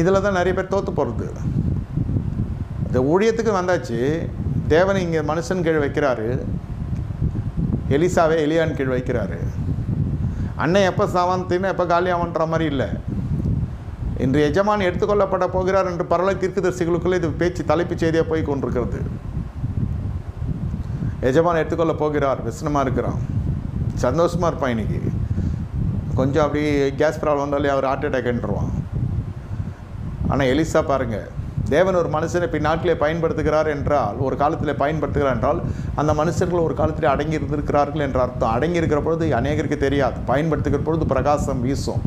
இதில் தான் நிறைய பேர் தோற்று போகிறது இந்த ஊழியத்துக்கு வந்தாச்சு. தேவன் இங்கே மனுஷன் கீழ் வைக்கிறாரு. எலிசாவே எலியான் கீழ் வைக்கிறாரு. அண்ணன் எப்போ சாவாந்தின்னு எப்போ காலியாவன்ற மாதிரி இல்லை. இன்று எஜமான் எடுத்துக்கொள்ளப்பட போகிறார் என்று பரவலை தீர்க்கதரிசிகளுக்குள்ளே இது பேச்சு தலைப்பு செய்தியாக போய் கொண்டிருக்கிறது. எஜமான் எடுத்துக்கொள்ள போகிறார். விசனமாக இருக்கிறான். சந்தோஷமாக இருப்பான் இன்னைக்கு. கொஞ்சம் அப்படி கேஸ் ப்ராப்ளம் வந்தாலே அவர் ஹார்ட் அட்டாக்ன்றுவான் ஆனால் எலிசா பாருங்கள் தேவன் ஒரு மனுஷனை பின்னாட்களே பயன்படுத்துகிறார் என்றால் ஒரு காலத்தில் பயன்படுத்துகிறார் என்றால் அந்த மனுஷர்கள் ஒரு காலத்தில் அடங்கி இருந்திருக்கிறார்கள் என்ற அர்த்தம். அடங்கி இருக்கிற பொழுது அநேகருக்கு தெரியாது. பயன்படுத்துகிற பொழுது பிரகாசம் வீசும்.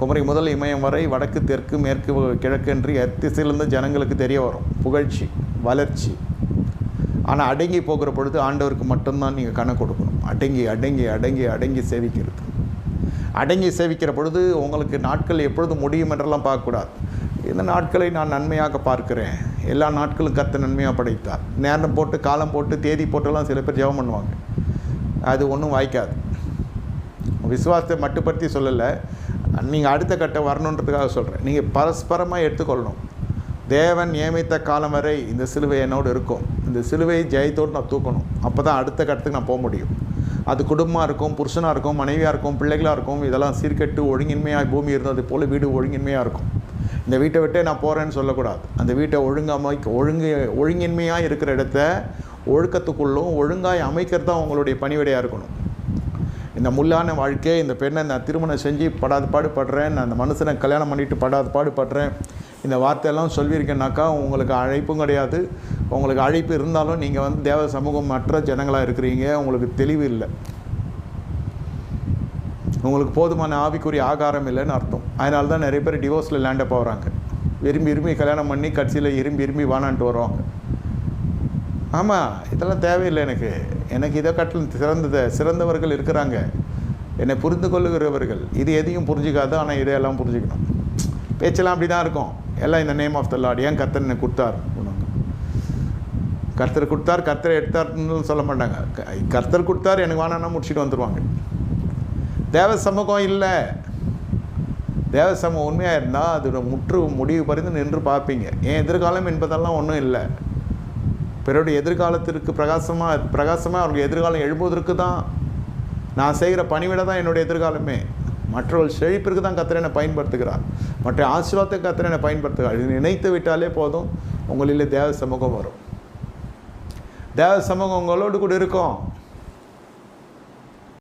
குமரி முதல் இமயம் வரை வடக்கு தெற்கு மேற்கு கிழக்கு என்று எத்திசையிலிருந்து ஜனங்களுக்கு தெரிய வரும். புகழ்ச்சி வளர்ச்சி. ஆனால் அடங்கி போகிற பொழுது ஆண்டவருக்கு மட்டும்தான் நீங்கள் கணக்கு கொடுக்கணும். அடங்கி அடங்கி அடங்கி அடங்கி சேவிக்கிறது. அடங்கி சேவிக்கிற பொழுது உங்களுக்கு நாட்கள் எப்பொழுது முடியும் என்றெல்லாம் பார்க்கக்கூடாது. இந்த நாட்களை நான் நன்மையாக பார்க்கிறேன். எல்லா நாட்களும் கத்த நன்மையாக படைத்தார். நேரம் போட்டு காலம் போட்டு தேதி போட்டெல்லாம் சில பேர் ஜெபம் பண்ணுவாங்க. அது ஒன்றும் வாய்க்காது. விசுவாசத்தை மட்டுப்படுத்தி சொல்லலை. நீங்கள் அடுத்த கட்டம் வரணுன்றதுக்காக சொல்கிறேன் நீங்கள் பரஸ்பரமாக எடுத்துக்கொள்ளணும். தேவன் நியமித்த காலம் வரை இந்த சிலுவை என்னோடு இருக்கும். இந்த சிலுவையை ஜெயத்தோடு நான் தூக்கணும். அப்போ தான் அடுத்த கட்டத்துக்கு நான் போக முடியும். அது குடும்பமாக இருக்கும் புருஷனாக இருக்கும் மனைவியாக இருக்கும் பிள்ளைகளாக இருக்கும் இதெல்லாம் சீர்கெட்டு ஒழுங்கின்மையாக பூமி இருந்தது போல் வீடு ஒழுங்கின்மையாக இருக்கும். இந்த வீட்டை விட்டே நான் போகிறேன்னு சொல்லக்கூடாது. அந்த வீட்டை ஒழுங்கமை ஒழுங்கு ஒழுங்கின்மையாக இருக்கிற இடத்த ஒழுக்கத்துக்குள்ளும் ஒழுங்காய் அமைக்கிறது தான் உங்களுடைய பணிவிடையாக இருக்கணும். இந்த முள்ளான வாழ்க்கை இந்த பெண்ணை நான் திருமணம் செஞ்சு படாத பாடுபடுறேன் நான் அந்த மனுஷனை கல்யாணம் பண்ணிட்டு படாத பாடுபடுறேன் இந்த வார்த்தையெல்லாம் சொல்லியிருக்கேனாக்கா உங்களுக்கு அழைப்பும் கிடையாது. உங்களுக்கு அழைப்பு இருந்தாலும் நீங்கள் வந்து தேவ சமூகம் மற்ற ஜனங்களாக இருக்கிறீங்க. உங்களுக்கு தெளிவு இல்லை. உங்களுக்கு போதுமான ஆவிக்குரிய ஆகாரம் இல்லைன்னு அர்த்தம். அதனால தான் நிறைய பேர் டிவோர்ஸில் லேண்டப் போகிறாங்க விரும்பி விரும்பி கல்யாணம் பண்ணி கட்சியில் விரும்பி விரும்பி வானான்ட்டு வருவாங்க. ஆமாம் இதெல்லாம் தேவையில்லை எனக்கு. எனக்கு இதை கட்டில் சிறந்தத சிறந்தவர்கள் இருக்கிறாங்க. என்னை புரிந்து கொள்ளுகிறவர்கள். இது எதையும் புரிஞ்சுக்காது ஆனால் இதையெல்லாம் புரிஞ்சுக்கணும். பேச்செல்லாம் அப்படி தான் இருக்கும். எல்லாம் இந்த நேம் ஆஃப் த லார்ட் ஏன் கர்த்தர் என்னை கொடுத்தார்? கர்த்தர் கொடுத்தார் கர்த்தர் எடுத்தார்னு சொல்ல மாட்டாங்க. கர்த்தர் கொடுத்தார் எனக்கு வேணான்னா முடிச்சுட்டு வந்துடுவாங்க தேவ சமூகம் இல்லை. தேவ சமூகம் உண்மையாக இருந்தால் அதோட முற்று முடிவு பறிந்து நின்று பார்ப்பீங்க. என் எதிர்காலம் என்பதெல்லாம் ஒன்றும் இல்லை. பிறருடைய எதிர்காலத்திற்கு பிரகாசமாக பிரகாசமாக அவருடைய எதிர்காலம் எழுப்புவதற்கு தான் நான் செய்கிற பணிவிட தான் என்னுடைய எதிர்காலமே. மற்றவர்கள் செழிப்பிற்கு தான் கத்திரனை பயன்படுத்துகிறார். மற்ற ஆசீர்வாதத்துக்கு கத்திரனை பயன்படுத்துகிறார். இது நினைத்து விட்டாலே போதும் உங்களில் தேவ சமூகம் வரும். தேவ சமூகம் உங்களோடு கூட இருக்கும்.